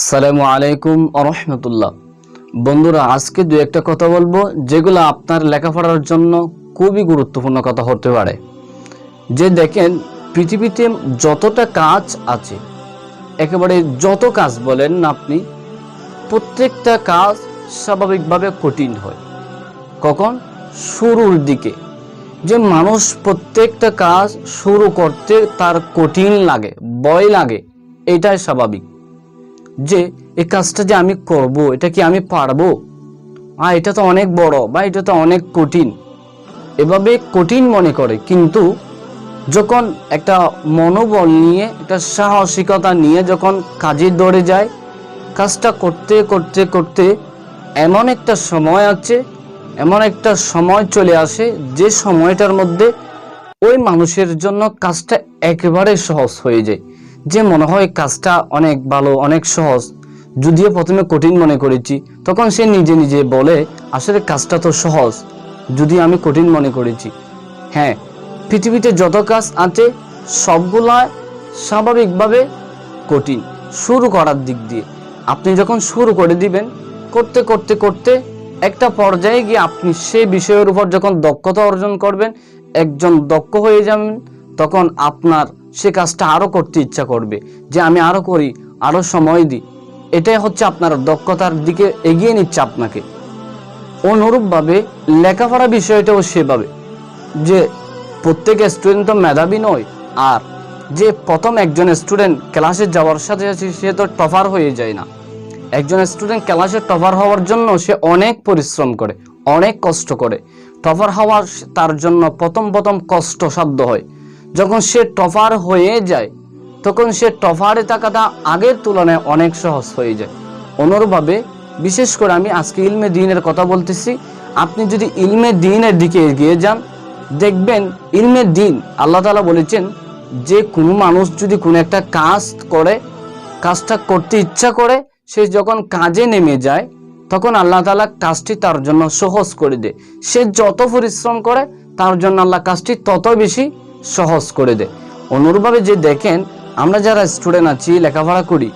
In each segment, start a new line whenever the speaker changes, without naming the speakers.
আসসালামু আলাইকুম আরহামতুল্লাহ বন্ধুরা, আজকে দু একটা কথা বলব, যেগুলো আপনার লেখাপড়ার জন্য খুবই গুরুত্বপূর্ণ কথা হতে পারে। যে দেখেন, পৃথিবীতে যতটা কাজ আছে, একেবারে যত কাজ বলেন না আপনি, প্রত্যেকটা কাজ স্বাভাবিকভাবে কঠিন হয়। কখন? শুরুর দিকে। যে মানুষ প্রত্যেকটা কাজ শুরু করতে তার কঠিন লাগে, ভয় লাগে, এটাই স্বাভাবিক। যে, এই কাজটা যে আমি করব, এটা কি আমি পারব? আর এটা তো অনেক বড় বা এটা তো অনেক কঠিন। এভাবে কঠিন মনে করে, কিন্তু যখন একটা মনোবল নিয়ে, একটা সাহসিকতা নিয়ে যখন কাজে দৌড়ে যায়, কাজটা করতে করতে করতে এমন একটা সময় আছে, এমন একটা সময় চলে আসে যে সময়টার মধ্যে ওই মানুষের জন্য কাজটা একেবারে সহজ হয়ে যায়। যে মনে হয় কাজটা অনেক ভালো, অনেক সহজ, যদিও প্রথমে কঠিন মনে করেছি, তখন সে নিজে নিজে বলে, আসলে কাজটা তো সহজ, যদি আমি কঠিন মনে করেছি। হ্যাঁ পৃথিবীতে যত কাজ আছে, সবগুলা স্বাভাবিকভাবে কঠিন, শুরু করার দিক দিয়ে। আপনি যখন শুরু করে দিবেন, করতে করতে করতে একটা পর্যায়ে গিয়ে আপনি সেই বিষয়ের উপর যখন দক্ষতা অর্জন করবেন, একজন দক্ষ হয়ে যাবেন। তখন আপনার সে কাজটা আরও করতে ইচ্ছা করবে, যে আমি আরও করি আরও সময় দিই। এটাই হচ্ছে আপনার দক্ষতার দিকে এগিয়ে নিচ্ছে আপনাকে। অনুরূপভাবে লেখাপড়া বিষয়টাও সেভাবে, যে প্রত্যেক স্টুডেন্ট তো মেধাবী নয়, আর যে প্রথম একজন স্টুডেন্ট ক্লাসে যাওয়ার সাথে সাথে সে তো টপার হয়ে যায় না। একজন স্টুডেন্ট ক্লাসে টপার হওয়ার জন্য সে অনেক পরিশ্রম করে, অনেক কষ্ট করে। টপার হওয়ার তার জন্য প্রথম প্রথম কষ্টসাধ্য হয়। যখন সে টপার হয়ে যায়, তখন সে টপারে থাকাটা আগের তুলনায় অনেক সহজ হয়ে যায়। অনুরূপভাবে বিশেষ করে আমি আজকে ইলমে দিনের কথা বলতেছি, আপনি যদি ইলমে দিনের দিকে এগিয়ে যান, দেখবেন ইলমে দিন, আল্লাহ তালা বলেছেন, যে কোনো মানুষ যদি কোনো একটা কাজ করে, কাজটা করতে ইচ্ছা করে, সে যখন কাজে নেমে যায়, তখন আল্লাহ তালা কাজটি তার জন্য সহজ করে দেয়। সে যত পরিশ্রম করে, তার জন্য আল্লাহ কাজটি তত বেশি সহজ করে দেয়। অনুরূপভাবে যে দেখেন, আমরা যারা স্টুডেন্ট আছি, লেখাপড়া করি,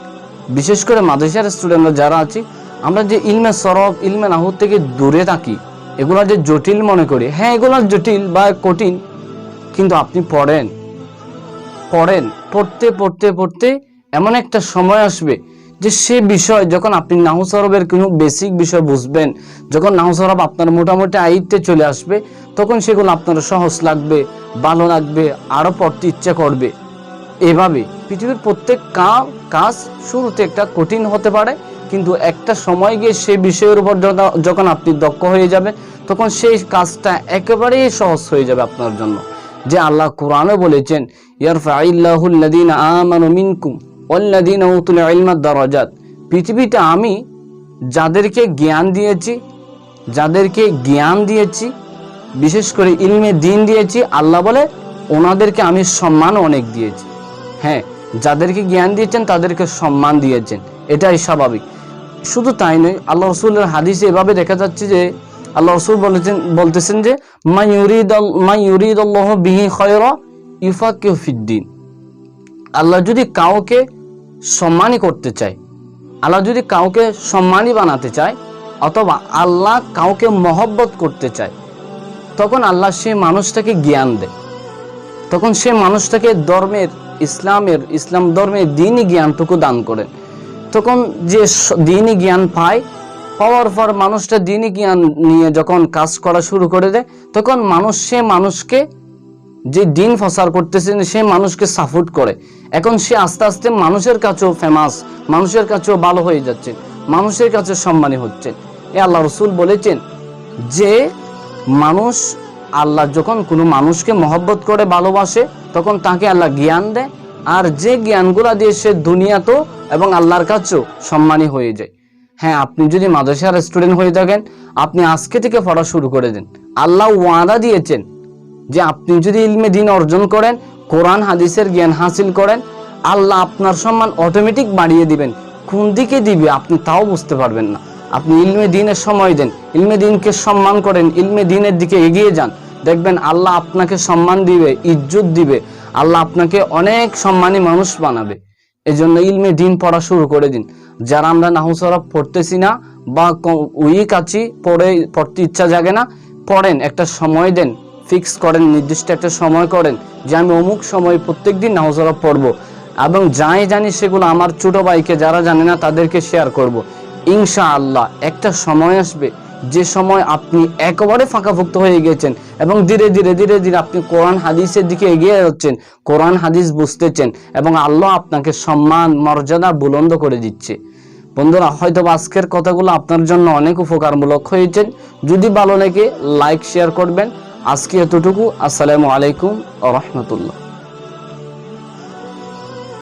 বিশেষ করে মাদ্রাসার স্টুডেন্টরা যারা আছি, আমরা যে ইলমে সরব, ইলমে নাহুদ থেকে দূরে থাকি, এগুলো যে জটিল মনে করি। হ্যাঁ এগুলো জটিল বা কঠিন, কিন্তু আপনি পড়েন। পড়েন, পড়তে পড়তে পড়তে এমন একটা সময় আসবে যে সে বিষয় যখন আপনি নাহু সরবের কোনো বেসিক বিষয় বুঝবেন, যখন নাহু সরব আপনার মোটামুটি আয়ত্তে চলে আসবে, তখন সেগুলো আপনার সহজ লাগবে, ভালো লাগবে আরও পড়তে ইচ্ছা করবে। এভাবে পৃথিবীর প্রত্যেক কাজ শুরুতে একটা কঠিন হতে পারে, কিন্তু একটা সময় গিয়ে সেই বিষয়ের উপর যখন- আপনি দক্ষ হয়ে যাবে তখন সেই কাজটা একেবারেই সহজ হয়ে যাবে আপনার জন্য। যে আল্লাহ কোরআনে বলেছেন ইয়ারফাইল্লাহুল্লাদিন আমানু মিনকুম। ওয়াল্লাদিন উতুল দারাজাত। পৃথিবীতে আমি যাদেরকে জ্ঞান দিয়েছি, যাদেরকে জ্ঞান দিয়েছি, বিশেষ করে ইলমে দিন দিয়েছি, আল্লাহ বলে ওনাদেরকে আমি সম্মান অনেক দিয়েছি। হ্যাঁ যাদেরকে জ্ঞান দিয়েছেন, তাদেরকে সম্মান দিয়েছেন। এটাই স্বাভাবিক। শুধু তাই নয়, আল্লাহ রসুলের হাদিসে এভাবে দেখা যাচ্ছে যে, আল্লাহ রসুল বলেছেন, বলতেছেন যে মা ইউরিদ মা ইউরিদ আল্লাহ বিহি খয়রা ইউফাকে ফিদ্দিন। আল্লাহ যদি কাউকে সম্মানী করতে চায়, আল্লাহ যদি কাউকে সম্মানী বানাতে চায়, অথবা আল্লাহ কাউকে মহব্বত করতে চায়, তখন আল্লাহ সে মানুষটাকে জ্ঞান দেয়। তখন সে মানুষটাকে ধর্মের, ইসলামের, ইসলাম ধর্মের দিনই জ্ঞানটুকু দান করেন। তখন যে দিনই জ্ঞান পায়, পাওয়ার পর মানুষটা দিনই জ্ঞান নিয়ে যখন কাজ করা শুরু করে দেয়, তখন মানুষ সে মানুষকে যে দিন ফসার করতেছেন সে মানুষকে সাপোর্ট করে। এখন সে আস্তে আস্তে মানুষের কাছেও ফেমাস মানুষের কাছেও ভালো হয়ে যাচ্ছে, মানুষের কাছে সম্মানী হচ্ছে। এ আল্লাহ রসুল বলেছেন যে, মানুষ আল্লাহ যখন কোনো মানুষকে মহব্বত করে, ভালোবাসে, তখন তাকে আল্লাহ জ্ঞান দেয়, আর যে জ্ঞানগুলা দিয়ে সে দুনিয়াতেও এবং আল্লাহর কাছেও সম্মানী হয়ে যায়। হ্যাঁ আপনি যদি মাদ্রাসার স্টুডেন্ট হয়ে থাকেন, আপনি আজকে থেকে পড়া শুরু করে দেন। আল্লাহ ওয়াদা দিয়েছেন যে আপনি যদি ইলমে দিন অর্জন করেন, কোরআন, হাদিসের জ্ঞান হাসিল করেন, আল্লাহ আপনার সম্মান অটোমেটিক বাড়িয়ে দিবেন। কোন দিকে দিবে আপনি তাও বুঝতে পারবেন না। আপনি ইলমে দিনের সময় দেন, ইলমে দিনকে সম্মান করেন, ইলমে দিনের দিকে এগিয়ে যান। দেখবেন আল্লাহ আপনাকে সম্মান দিবে, ইজ্জত দিবে, আল্লাহ আপনাকে অনেক সম্মানী মানুষ বানাবে। এই জন্য ইলমে দিন পড়া শুরু করে দিন। যারা আমরা নাহুসরফ পড়তেছি না বা উইক আছি, পড়ে পড়তে ইচ্ছা জাগে না, পড়েন, একটা সময় দেন। ফিক্স করেন, নির্দিষ্ট একটা সময় করেন যে আমি অমুক সময় প্রত্যেক দিন নাহুসরফ পড়ব এবং যাই জানি সেগুলো আমার ছোট ভাইকে যারা জানে না তাদেরকে শেয়ার করব। ইনশা আল্লাহ একটা সময় আসবে যে সময় আপনি একেবারে ফাঁকাফুক্ত হয়ে গেছেন এবং ধীরে ধীরে ধীরে ধীরে আপনি কোরআন হাদিসের দিকে এগিয়ে যাচ্ছেন, কোরআন হাদিস বুঝতেছেন এবং আল্লাহ আপনাকে সম্মান, মর্যাদা বুলন্দ করে দিচ্ছে। বন্ধুরা হয়তো আজকের কথাগুলো আপনার জন্য অনেক উপকারমূলক হয়েছে যদি ভালো লাগে লাইক শেয়ার করবেন। আজকে এতটুকু। আসসালামু আলাইকুম আ রহমতুল্লাহ।